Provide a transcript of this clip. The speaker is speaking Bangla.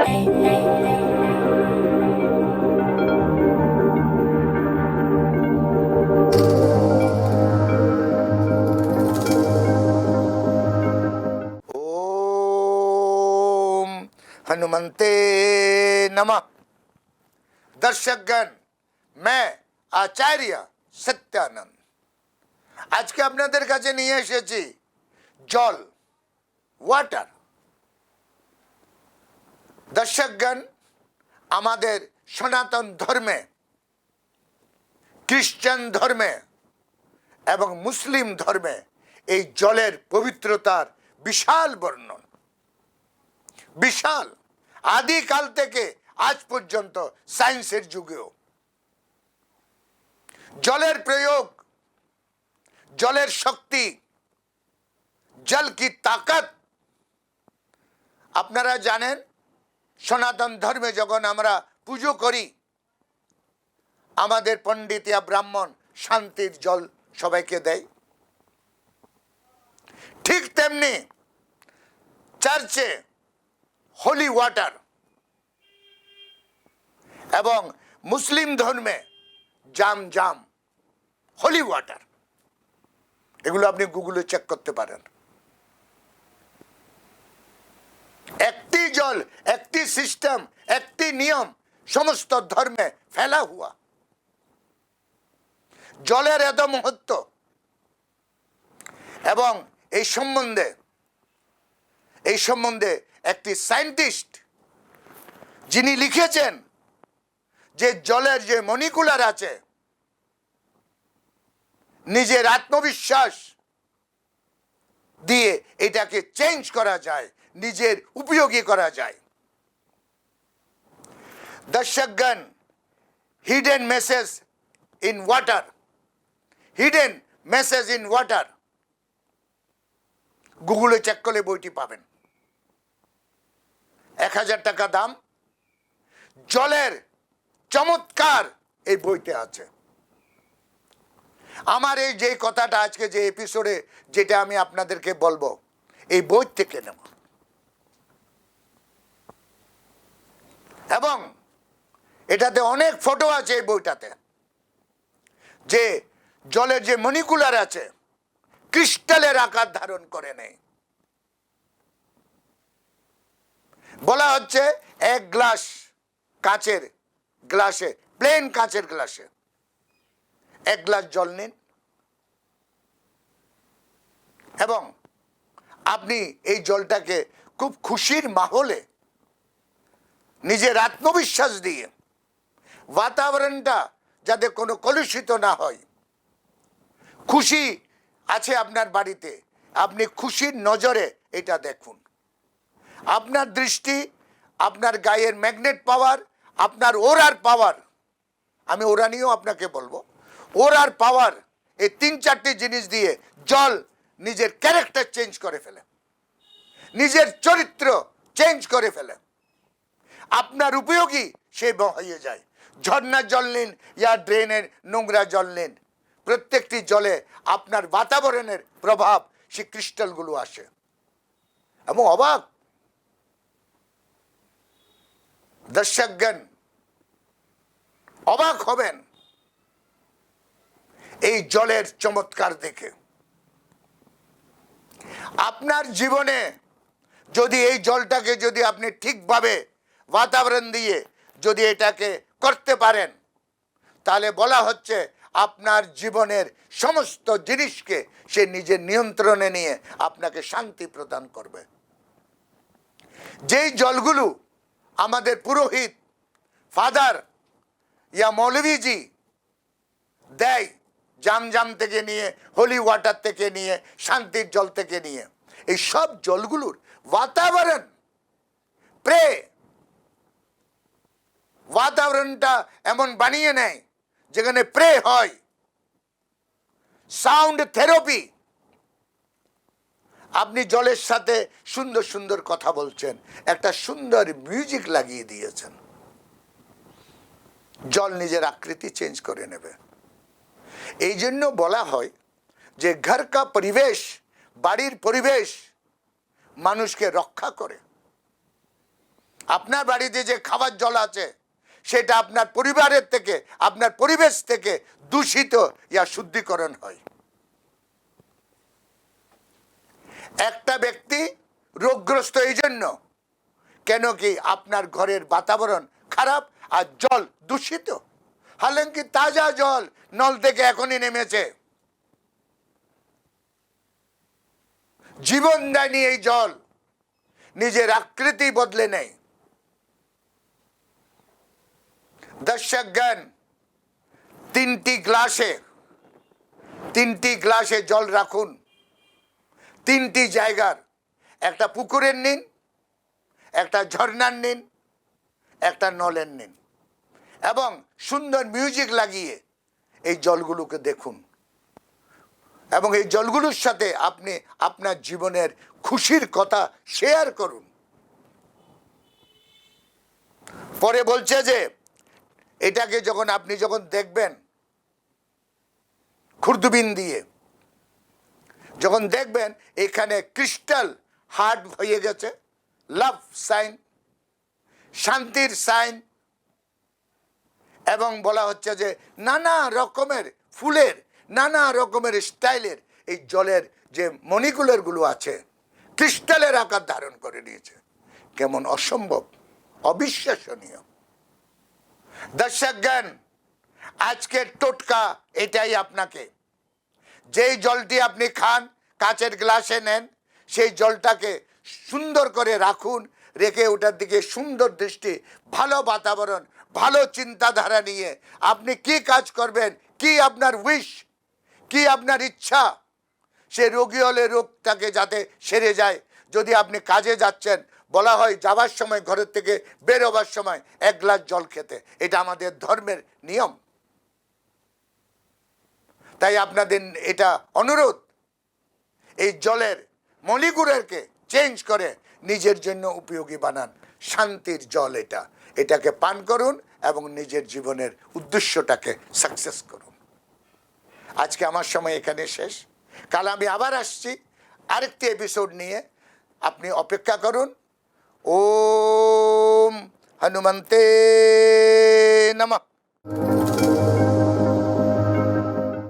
ओम हनुमंते नमः দর্শকগণ मैं আচার্য সত্যানন্দ আজকে আপনাদের কাছে নিয়ে এসেছি জল ওয়াটার দর্শকগণ, আমাদের সনাতন ধর্মে খ্রিস্টান ধর্মে এবং মুসলিম ধর্মে এই জলের পবিত্রতার বিশাল বর্ণন। বিশাল। আদিকাল থেকে আজ পর্যন্ত সায়েন্সের যুগেও। জলের প্রয়োগ, জলের শক্তি, জল কি তাকাত? আপনারা জানেন সনাতন ধর্মে যখন আমরা পুজো করি, আমাদের পণ্ডিতিয়া ব্রাহ্মণ শান্তির জল সবাইকে দেয়। ঠিক তেমনি চার্চে হোলি ওয়াটার এবং মুসলিম ধর্মে জাম জাম হোলি ওয়াটার এগুলো আপনি গুগলে চেক করতে পারেন। একটি জল, একটি সিস্টেম একটি নিয়ম, সমস্ত ধর্মে ফেলা হুয়া। জলের এত মহত্ব। এবং এই সম্বন্ধে এই সম্বন্ধে একটি সায়েন্টিস্ট যিনি লিখেছেন যে জলের যে মনিকুলার আছে, নিজের আত্মবিশ্বাস দিয়ে এটাকে চেঞ্জ করা যায়। নিজের উপযোগী করা যায়। দর্শকগণ hidden message in water hidden message in water গুগলে চেক করলে বইটি পাবেন। এক হাজার টাকা দাম। জলের চমৎকার এই বইতে আছে। আমার এই যে কথাটা আজকে যে এপিসোডে যেটা আমি আপনাদেরকে বলব, এই বই থেকে নেব। এবং এটাতে অনেক ফটো আছে এই বইটাতে, যে জলের যে মনিকুলার আছে ক্রিস্টালের আকার ধারণ করে নেই বলা হচ্ছে এক গ্লাস কাঁচের গ্লাসে প্লেন কাঁচের গ্লাসে, এক গ্লাস জল নিন। এবং আপনি এই জলটাকে খুব খুশির মাহলে নিজের আত্মবিশ্বাস দিয়ে বাতাবরণটা যাতে কোনো কলুষিত না হয়। খুশি আছে আপনার বাড়িতে, আপনি খুশির নজরে এটা দেখুন। আপনার দৃষ্টি, আপনার গায়ের ম্যাগনেট পাওয়ার আপনার ওরার পাওয়ার আমি ওরা নিয়েও আপনাকে বলব ওরার পাওয়ার এই তিন চারটি জিনিস দিয়ে জল নিজের ক্যারেক্টার চেঞ্জ করে ফেলে। নিজের চরিত্র চেঞ্জ করে ফেলে। আপনার উপযোগী, সে হয়ে যায়। ঝর্ণার জল নিন, ইয়া ড্রেনের নোংরা জল নিন। প্রত্যেকটি জলে আপনার বাতাবরণের প্রভাব সে ক্রিস্টালগুলো আসে। এবং অবাক। দর্শকগণ, অবাক হবেন এই জলের চমৎকার দেখে। আপনার জীবনে যদি এই জলটাকে যদি আপনি ঠিকভাবে বাতাবরণ দিয়ে যদি এটাকে করতে পারেন, তাহলে বলা হচ্ছে আপনার জীবনের সমস্ত জিনিসকে সে নিজের নিয়ন্ত্রণে নিয়ে আপনাকে শান্তি প্রদান করবে। যেই জলগুলো আমাদের পুরোহিত, ফাদার ইয়া মৌলভীজি দেয় জাম জাম থেকে নিয়ে, হোলি ওয়াটার থেকে নিয়ে, শান্তির জল থেকে নিয়ে, এই সব জলগুলোর বাতাবরণ, প্রে বাতাবরণটা এমন বানিয়ে নেয়, যেখানে প্রে হয়, সাউন্ড থেরাপি। আপনি জলের সাথে সুন্দর সুন্দর কথা বলছেন, একটা সুন্দর মিউজিক লাগিয়ে দিয়েছেন। জল নিজের আকৃতি চেঞ্জ করে নেবে। এই জন্য বলা হয় যে ঘর কা পরিবেশ, বাড়ির পরিবেশ মানুষকে রক্ষা করে। আপনার বাড়িতে যে খাবার জল আছে সেটা আপনার পরিবারের থেকে, আপনার পরিবেশ থেকে দূষিত ইয়া শুদ্ধিকরণ হয়। একটা ব্যক্তি রোগগ্রস্ত এই জন্য কেন কি আপনার ঘরের বাতাবরণ খারাপ আর জল দূষিত? হালাঙ্কি তাজা জল নল থেকে এখনই নেমেছে। জীবন দেয়নি এই জল, নিজের আকৃতি বদলে নেয়। দর্শক জ্ঞান তিনটি গ্লাসে তিনটি গ্লাসে জল রাখুন। তিনটি জায়গার, একটা পুকুরের নিন, একটা ঝর্ণার নিন, একটা নলের নিন। এবং সুন্দর মিউজিক লাগিয়ে এই জলগুলোকে দেখুন। এবং এই জলগুলোর সাথে আপনি আপনার জীবনের খুশির কথা শেয়ার করুন। পরে বলছে যে এটাকে যখন আপনি যখন দেখবেন, খুর্দুবিন দিয়ে, যখন দেখবেন এখানে ক্রিস্টাল হার্ট হয়ে গেছে, লাভ সাইন, শান্তির সাইন, এবং বলা হচ্ছে যে নানা রকমের ফুলের, নানা রকমের স্টাইলের এই জলের যে মণিকুলেরগুলো আছে, ক্রিস্টালের আকার ধারণ করে নিয়েছে। কেমন অসম্ভব, অবিশ্বাসনীয়। দর্শক জ্ঞান আজকের টোটকা এটাই আপনাকে। যেই জলটি আপনি খান, কাচের গ্লাসে নেন, সেই জলটাকে সুন্দর করে রাখুন, রেখে ওটার দিকে সুন্দর দৃষ্টি, ভালো বাতাবরণ, ভালো চিন্তাধারা নিয়ে আপনি কি কাজ করবেন, কি আপনার উইশ কি আপনার ইচ্ছা, সে রোগী হলে রোগটাকে যাতে সেরে যায়। যদি আপনি কাজে যাচ্ছেন বলা হয় যাবার সময়, ঘরের থেকে বেরোবার সময় এক গ্লাস জল খেতে। এটা আমাদের ধর্মের নিয়ম। তাই আপনাদের এটা অনুরোধ, এই জলের মলিকুলেরকে চেঞ্জ করে নিজের জন্য উপযোগী বানান। শান্তির জল এটা। এটাকে পান করুন এবং নিজের জীবনের উদ্দেশ্যটাকে সাকসেস করুন। আজকে আমার সময় এখানে শেষ। কাল আমি আবার আসছি। আরেকটি এপিসোড নিয়ে আপনি অপেক্ষা করুন। ஓம் ஹனுமந்தே நம